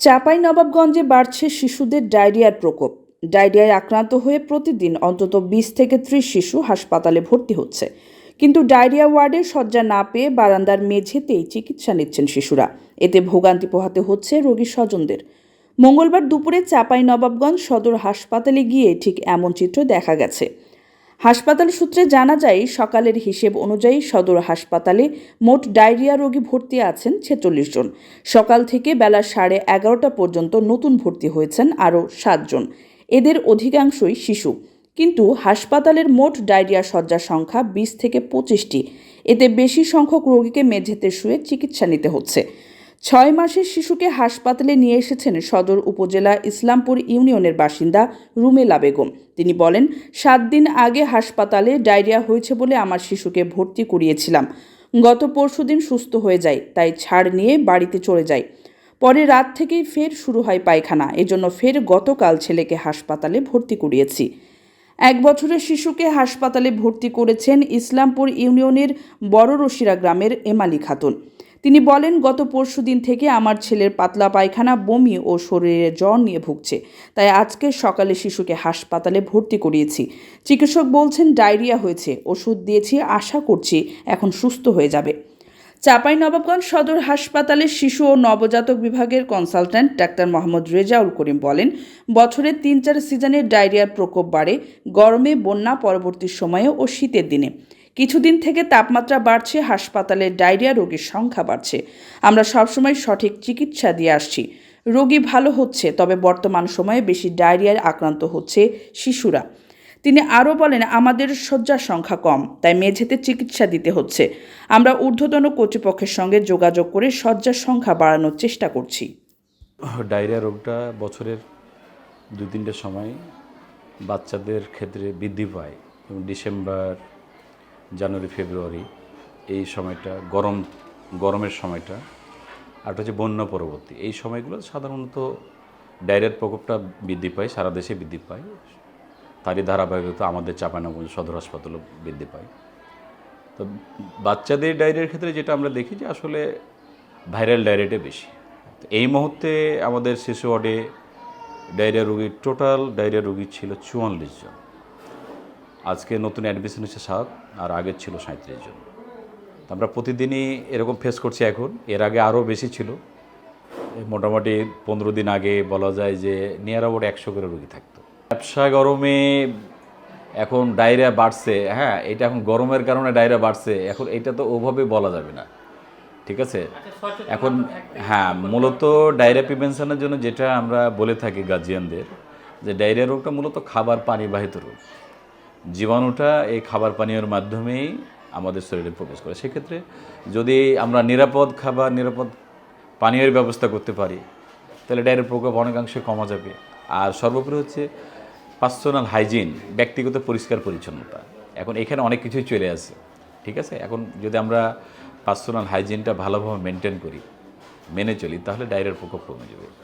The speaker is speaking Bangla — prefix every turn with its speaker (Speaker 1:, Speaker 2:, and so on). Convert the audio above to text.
Speaker 1: চাঁপাই নবাবগঞ্জে বাড়ছে শিশুদের ডায়রিয়ার প্রকোপ। ডায়রিয়ায় আক্রান্ত হয়ে প্রতিদিন অন্তত বিশ থেকে ত্রিশ শিশু হাসপাতালে ভর্তি হচ্ছে। কিন্তু ডায়রিয়া ওয়ার্ডে শয্যা না পেয়ে বারান্দার মেঝেতেই চিকিৎসা নিচ্ছেন শিশুরা। এতে ভোগান্তি পোহাতে হচ্ছে রোগী স্বজনদের। মঙ্গলবার দুপুরে চাঁপাই নবাবগঞ্জ সদর হাসপাতালে গিয়ে ঠিক এমন চিত্র দেখা গেছে। হাসপাতাল সূত্রে জানা যায়, সকালের হিসেব অনুযায়ী সদর হাসপাতালে মোট ডায়রিয়া রোগী ভর্তি আছেন ছেচল্লিশ জন। সকাল থেকে বেলা সাড়ে এগারোটা পর্যন্ত নতুন ভর্তি হয়েছেন আরও সাতজন এদের অধিকাংশই শিশু। কিন্তু হাসপাতালের মোট ডায়রিয়া শয্যা সংখ্যা বিশ থেকে পঁচিশটি। এতে বেশি সংখ্যক রোগীকে মেঝেতে শুয়ে চিকিৎসা নিতে হচ্ছে। ছয় মাসের শিশুকে হাসপাতালে নিয়ে এসেছেন সদর উপজেলা ইসলামপুর ইউনিয়নের বাসিন্দা রুমেলা বেগম। তিনি বলেন, সাত দিন আগে হাসপাতালে ডায়রিয়া হয়েছে বলে আমার শিশুকে ভর্তি করিয়েছিলাম। গত পরশুদিন সুস্থ হয়ে যায়, তাই ছাড় নিয়ে বাড়িতে চলে যায় পরে রাত থেকেই ফের শুরু হয় পায়খানা। এজন্য ফের গতকাল ছেলেকে হাসপাতালে ভর্তি করিয়েছি। এক বছরের শিশুকে হাসপাতালে ভর্তি করেছেন ইসলামপুর ইউনিয়নের বড় রশিরা গ্রামের এমালি খাতুন। তিনি বলেন, গত পরশু দিন থেকে আমার ছেলের পাতলা পায়খানা, বমি ও শরীরে জ্বর নিয়ে ভুগছে। তাই আজকে সকালে শিশুকে হাসপাতালে ভর্তি করিয়েছি। চিকিৎসক বলছেন, ডায়রিয়া হয়েছে, ওষুধ দিয়েছি, আশা করছি এখন সুস্থ হয়ে যাবে। চাঁপাই নবাবগঞ্জ সদর হাসপাতালের শিশু ও নবজাতক বিভাগের কনসালট্যান্ট ডাক্তার মোহাম্মদ রেজাউল করিম বলেন বছরের তিন চার সিজনের ডায়রিয়ার প্রকোপ বাড়ে, গরমে, বন্যা পরবর্তী সময়ে ও শীতের দিনে। কিছুদিন থেকে তাপমাত্রা বাড়ছে, হাসপাতালে ডায়রিয়া রোগীর সংখ্যা বাড়ছে। আমরা সবসময় সঠিক চিকিৎসা দিয়ে আসছি। রোগী ভালো হচ্ছে, তবে বর্তমান সময়ে বেশি ডায়রিয়ায় আক্রান্ত হচ্ছে শিশুরা। তিনি আরও বলেন, আমাদের শয্যার সংখ্যা কম, তাই মেঝেতে চিকিৎসা দিতে হচ্ছে। আমরা ঊর্ধ্বতন কর্তৃপক্ষের সঙ্গে যোগাযোগ করে শয্যার সংখ্যা বাড়ানোর চেষ্টা করছি।
Speaker 2: ডায়রিয়া রোগটা বছরের দু তিনটে সময় বাচ্চাদের ক্ষেত্রে বৃদ্ধি পায় এবং ডিসেম্বর জানুয়ারি, ফেব্রুয়ারি, এই সময়টা, গরম, গরমের সময়টা, আর হচ্ছে বন্যা পরবর্তী। এই সময়গুলো সাধারণত ডায়রিয়ার প্রকোপটা বৃদ্ধি পায়, সারা দেশে বৃদ্ধি পায়। তারই ধারাবাহিকতা আমাদের চাপানগঞ্জ সদর হাসপাতালও বৃদ্ধি পায়। তো বাচ্চাদের ডায়রিয়ার ক্ষেত্রে যেটা আমরা দেখি যে আসলে ভাইরাল ডায়রিয়াটা বেশি। এই মুহূর্তে আমাদের শিশু ওয়ার্ডে ডায়রিয়া রুগীর, টোটাল ডায়রিয়া রোগী ছিল চুয়াল্লিশ জন। আজকে নতুন অ্যাডমিশন হচ্ছে সাত আর আগের ছিল সাঁত্রিশ জন। তো আমরা প্রতিদিনই এরকম ফেস করছি এখন। এর আগে আরও বেশি ছিল। মোটামুটি পনেরো দিন আগে বলা যায় যে নিয়ার অ্যাবাউট একশো করে রুগী থাকতো। ব্যবসা গরমে এখন ডায়রিয়া বাড়ছে। হ্যাঁ এটা এখন গরমের কারণে ডায়রিয়া বাড়ছে। এখন এটা তো ওভাবে বলা যাবে না। ঠিক আছে? এখন হ্যাঁ মূলত ডায়রিয়া প্রিভেনশনের জন্য যেটা আমরা বলে থাকি গার্জিয়ানদের যে ডায়রিয়া রোগটা মূলত খাবার পানিবাহিত রোগ। জীবাণুটা এই খাবার পানীয়ের মাধ্যমেই আমাদের শরীরে প্রবেশ করে। সেক্ষেত্রে যদি আমরা নিরাপদ খাবার, নিরাপদ পানীয়ের ব্যবস্থা করতে পারি, তাহলে ডায়রিয়ার প্রকোপ অনেকাংশে কমা যাবে। আর সর্বোপরি হচ্ছে পার্সোনাল হাইজিন ব্যক্তিগত পরিষ্কার পরিচ্ছন্নতা। এখন এখানে অনেক কিছুই চলে আসে, ঠিক আছে? এখন যদি আমরা পার্সোনাল হাইজিনটা ভালোভাবে মেনটেন করি, মেনে চলি, তাহলে ডায়রিয়ার প্রকোপ কমে যাবে।